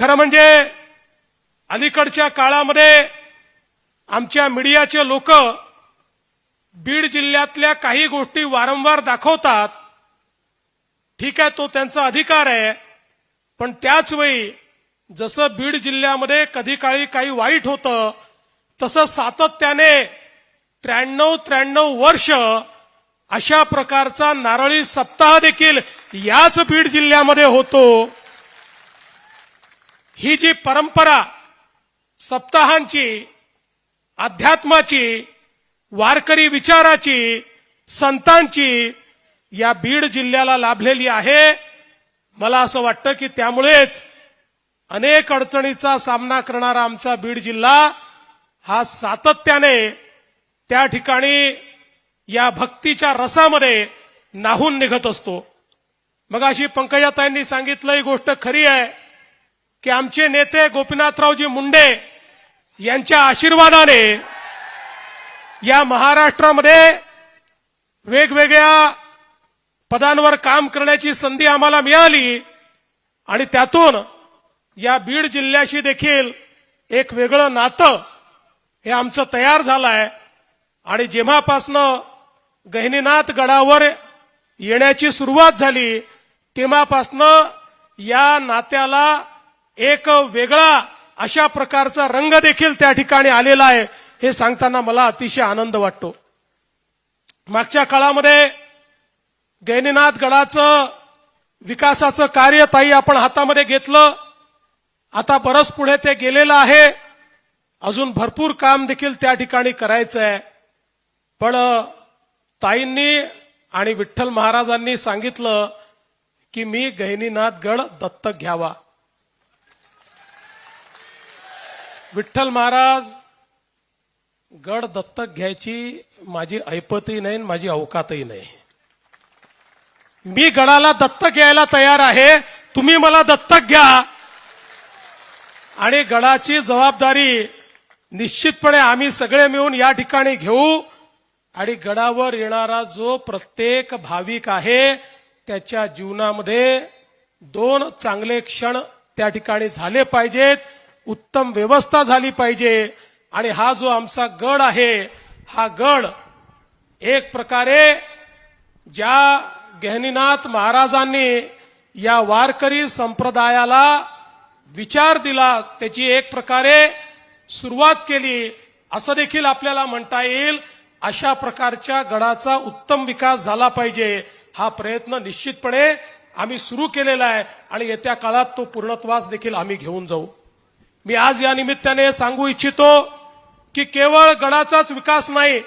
खरं म्हणजे अलीकडच्या काळामध्ये आमच्या मीडियाचे लोक बीड जिल्ह्यातल्या काही गोष्टी वारंवार दाखवतात. ठीक आहे तो त्यांचा अधिकार आहे. पण त्याच वेळी जसं बीड जिल्ह्यामध्ये कधी काळी काही वाईट होतं तसं सातत्याने त्र्याण्णव त्र्याण्णव वर्ष अशा प्रकारचा नारळी सप्ताह देखील याच बीड जिल्ह्यामध्ये होतो. ही जी परंपरा सप्ताहांची अध्यात्माची वारकरी विचाराची संतांची या बीड जिल्ह्याला लाभलेली आहे मला असं वाटतं की त्यामुळेच अनेक अडचणीचा सामना करणारा आमचा बीड जिल्हा हा सातत्याने त्या ठिकाणी या भक्तीच्या रसामध्ये नाहून निघत असतो. मग अशी पंकजाताईंनी सांगितलं ही गोष्ट खरी आहे की आमचे नेते गोपीनाथरावजी मुंडे यांच्या आशीर्वादाने या महाराष्ट्रामध्ये वेगवेगळ्या पदांवर काम करण्याची संधी आम्हाला मिळाली आणि त्यातून या बीड जिल्ह्याशी देखील एक वेगळं नातं हे आमचं तयार झालं आहे आणि जेव्हापासनं गहिनीनाथ गडावर येण्याची सुरुवात झाली तेव्हापासनं या नात्याला एक वेगळा अशा प्रकारचा रंग देखील त्या ठिकाणी आलेला आहे हे सांगताना मला अतिशय आनंद वाटतो. मागच्या काळामध्ये गैनीनाथ गडाचं विकासाचं कार्य ताई आपण हातामध्ये घेतलं. आता बरंच पुढे ते गेलेलं आहे. अजून भरपूर काम देखील त्या ठिकाणी करायचं आहे. पण ताईंनी आणि विठ्ठल महाराजांनी सांगितलं की मी गहिनीनाथ गड दत्तक घ्यावा. विठ्ठल महाराज गड दत्तक घ्यायची माझी ऐपतही नाही आणि माझी अवकातही नाही. मी गडाला दत्तक घ्यायला तयार आहे तुम्ही मला दत्तक घ्या. आणि गडाची जबाबदारी निश्चितपणे आम्ही सगळे मिळून या ठिकाणी घेऊ. आणि गडावर येणारा जो प्रत्येक भाविक आहे त्याच्या जीवनामध्ये दोन चांगले क्षण त्या ठिकाणी झाले पाहिजेत. उत्तम व्यवस्था झाली पाहिजे. आणि हा जो आमचा गड आहे हा गड एक प्रकारे ज्या गहनीनाथ महाराजांनी या वारकरी संप्रदायाला विचार दिला त्याची एक प्रकारे सुरुवात केली असं देखील आपल्याला म्हणता येईल अशा प्रकारच्या गडाचा उत्तम विकास झाला पाहिजे हा प्रयत्न निश्चितपणे आम्ही सुरू केलेला आहे. आणि येत्या काळात तो पूर्णत्वास देखील आम्ही घेऊन जाऊ. मी आज या निमित्ताने सांगू इच्छितो की केवळ गडाचाच विकास नाही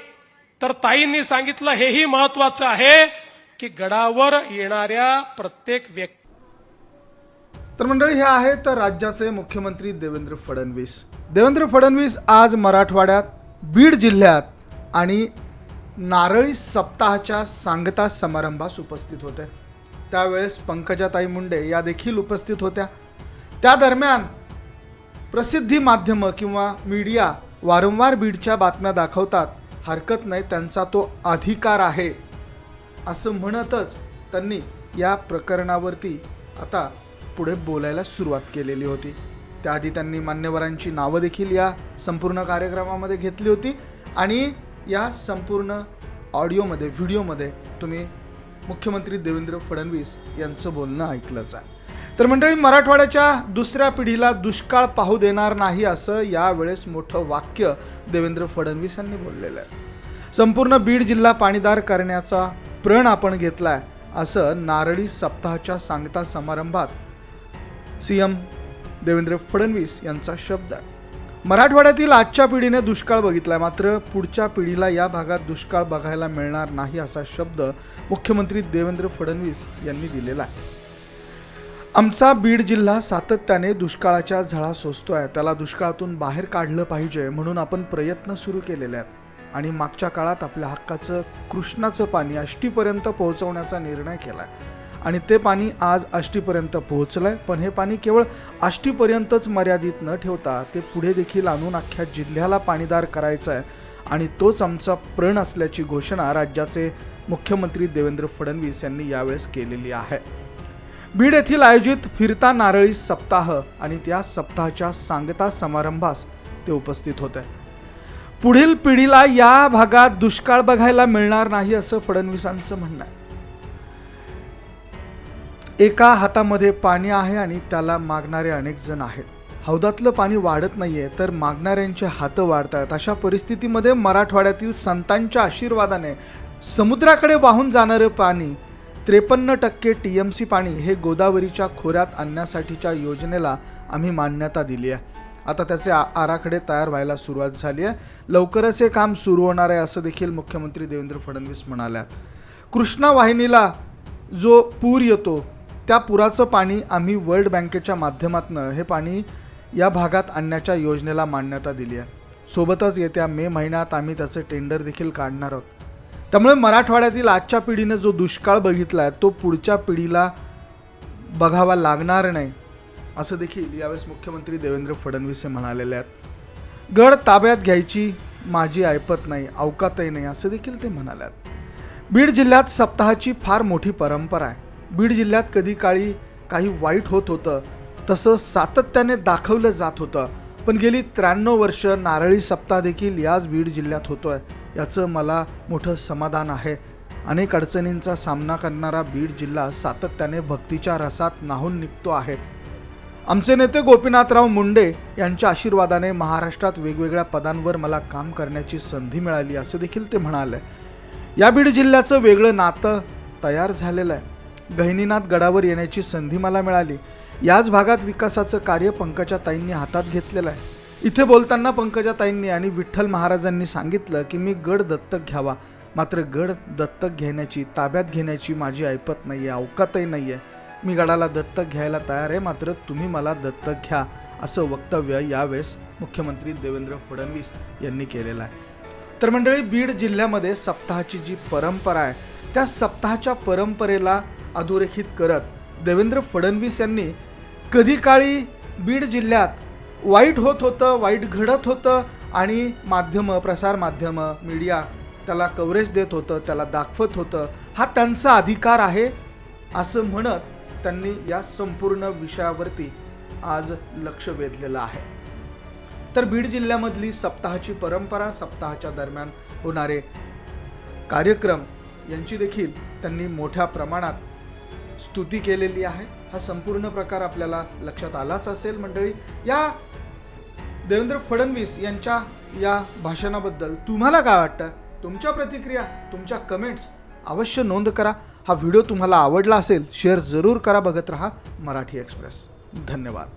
तर ताईंनी सांगितलं हेही महत्वाचं आहे की गडावर येणाऱ्या प्रत्येक व्यक्ती तर मंडळी हे आहेत राज्याचे मुख्यमंत्री देवेंद्र फडणवीस. देवेंद्र फडणवीस आज मराठवाड्यात बीड जिल्ह्यात आणि नारळी सप्ताहाच्या सांगता समारंभास उपस्थित होते. त्यावेळेस पंकजाताई मुंडे या देखील उपस्थित होत्या. त्या दरम्यान प्रसिद्धी माध्यमं किंवा मीडिया वारंवार बीडच्या बातम्या दाखवतात. हरकत नाही त्यांचा तो अधिकार आहे. असं म्हणतच त्यांनी या प्रकरणावरती आता पुढे बोलायला सुरुवात केलेली होती. त्याआधी त्यांनी मान्यवरांची नावं देखील या संपूर्ण कार्यक्रमामध्ये घेतली होती आणि या संपूर्ण ऑडिओमध्ये व्हिडिओमध्ये तुम्ही मुख्यमंत्री देवेंद्र फडणवीस यांचं बोलणं ऐकलंच आहे. तर मंडळी मराठवाड्याच्या दुसऱ्या पिढीला दुष्काळ पाहू देणार नाही असं यावेळेस मोठं वाक्य देवेंद्र फडणवीस यांनी बोललेलं आहे. संपूर्ण बीड जिल्हा पाणीदार करण्याचा प्रण आपण घेतलाय असं नारळी सप्ताहाच्या सांगता समारंभात सी एम देवेंद्र फडणवीस यांचा शब्द आहे. मराठवाड्यातील आजच्या पिढीने दुष्काळ बघितलाय मात्र पुढच्या पिढीला या भागात दुष्काळ बघायला मिळणार नाही असा शब्द मुख्यमंत्री देवेंद्र फडणवीस यांनी दिलेला आहे. आमचा बीड जिल्हा सातत्याने दुष्काळाच्या झळा सोसतोय. त्याला दुष्काळातून बाहेर काढलं पाहिजे म्हणून आपण प्रयत्न सुरू केलेले आहेत. आणि मागच्या काळात आपल्या हक्काचं कृष्णाचं पाणी आष्टीपर्यंत पोहोचवण्याचा निर्णय केला आहे आणि ते पाणी आज आष्टीपर्यंत आहे पण हे पाणी केवळ आष्टीपर्यंतच मर्यादित न ठेवता ते पुढे देखील आणून अख्ख्या जिल्ह्याला पाणीदार करायचं आहे आणि तोच आमचा प्रण असल्याची घोषणा राज्याचे मुख्यमंत्री देवेंद्र फडणवीस यांनी यावेळेस केलेली आहे. बीड येथील आयोजित फिरता नारळी सप्ताह आणि त्या सप्ताहाच्या सांगता समारंभास ते उपस्थित होते. पुढील पिढीला या भागात दुष्काळ बघायला मिळणार नाही असं फडणवीसांचं म्हणणं आहे. एका हातामध्ये पाणी आहे आणि त्याला मागणारे अनेक जण आहेत. हौदातलं पाणी वाढत नाहीये तर मागणाऱ्यांचे हातं वाढतात अशा परिस्थितीमध्ये मराठवाड्यातील संतांच्या आशीर्वादाने समुद्राकडे वाहून जाणारं पाणी त्रेपन्न टक्के टी एम सी पाणी हे गोदावरीच्या खोऱ्यात आणण्यासाठीच्या योजनेला आम्ही मान्यता दिली आहे. आता त्याचे आ आराखडे तयार व्हायला सुरुवात झाली आहे. लवकरच हे काम सुरू होणार आहे असं देखील मुख्यमंत्री देवेंद्र फडणवीस म्हणाल्या कृष्णा वाहिनीला जो पूर येतो त्या पुराचं पाणी आम्ही वर्ल्ड बँकेच्या माध्यमातून हे पाणी या भागात आणण्याच्या योजनेला मान्यता दिली आहे. सोबतच येत्या मे महिन्यात आम्ही त्याचं टेंडर देखील काढणार आहोत. त्यामुळे मराठवाड्यातील आजच्या पिढीनं जो दुष्काळ बघितला आहे तो पुढच्या पिढीला बघावा लागणार नाही असं देखील यावेळेस मुख्यमंत्री देवेंद्र फडणवीस हे म्हणालेले आहेत. गड ताब्यात घ्यायची माझी ऐपत नाही अवकातही नाही असं देखील ते म्हणाले आहेत. बीड जिल्ह्यात सप्ताहाची फार मोठी परंपरा आहे. बीड जिल्ह्यात कधी काळी काही वाईट होत होतं तसं सातत्याने दाखवलं जात होतं. पण गेली त्र्याण्णव वर्ष नारळी सप्ताह देखील याच बीड जिल्ह्यात होतो आहे याचं मला मोठं समाधान आहे. अनेक अडचणींचा सामना करणारा बीड जिल्हा सातत्याने भक्तीच्या रसात नाहून निघतो आहे. आमचे नेते गोपीनाथराव मुंडे यांच्या आशीर्वादाने महाराष्ट्रात वेगवेगळ्या पदांवर मला काम करण्याची संधी मिळाली असं देखील ते म्हणाले. या बीड जिल्ह्याचं वेगळं नातं तयार झालेलं आहे. गहिनीनाथ गडावर येण्याची संधी मला मिळाली. याच भागात विकासाचं कार्य पंकजा ताईंनी हातात घेतलेलं आहे. इथे बोलताना पंकजाताईंनी आणि विठ्ठल महाराजांनी सांगितलं की मी गड दत्तक घ्यावा. मात्र गड दत्तक घेण्याची ताब्यात घेण्याची माझी ऐपत नाही आहे अवकातही नाही आहे मी गडाला दत्तक घ्यायला तयार आहे मात्र तुम्ही मला दत्तक घ्या असं वक्तव्य यावेळेस मुख्यमंत्री देवेंद्र फडणवीस यांनी केलेलं आहे. तर मंडळी बीड जिल्ह्यामध्ये सप्ताहाची जी परंपरा आहे त्या सप्ताहाच्या परंपरेला अधोरेखित करत देवेंद्र फडणवीस यांनी कधी काळी बीड जिल्ह्यात वाईट होत होतं वाईट घडत होतं आणि माध्यमं प्रसारमाध्यमं मीडिया त्याला कव्हरेज देत होतं त्याला दाखवत होतं. हा त्यांचा अधिकार आहे असं म्हणत त्यांनी या संपूर्ण विषयावरती आज लक्ष वेधलेलं आहे. तर बीड जिल्ह्यामधली सप्ताहाची परंपरा सप्ताहाच्या दरम्यान होणारे कार्यक्रम यांची देखील त्यांनी मोठ्या प्रमाणात स्तुती केलेली आहे. हा संपूर्ण प्रकार आपल्याला लक्षात आलाच असेल मंडळी. या देवेंद्र फडणवीस यांच्या या भाषणाबद्दल तुम्हाला काय वाटतं? तुमच्या प्रतिक्रिया तुमच्या कमेंट्स अवश्य नोंद करा. हा व्हिडिओ तुम्हाला आवडला असेल शेअर जरूर करा. बघत रहा मराठी एक्सप्रेस धन्यवाद.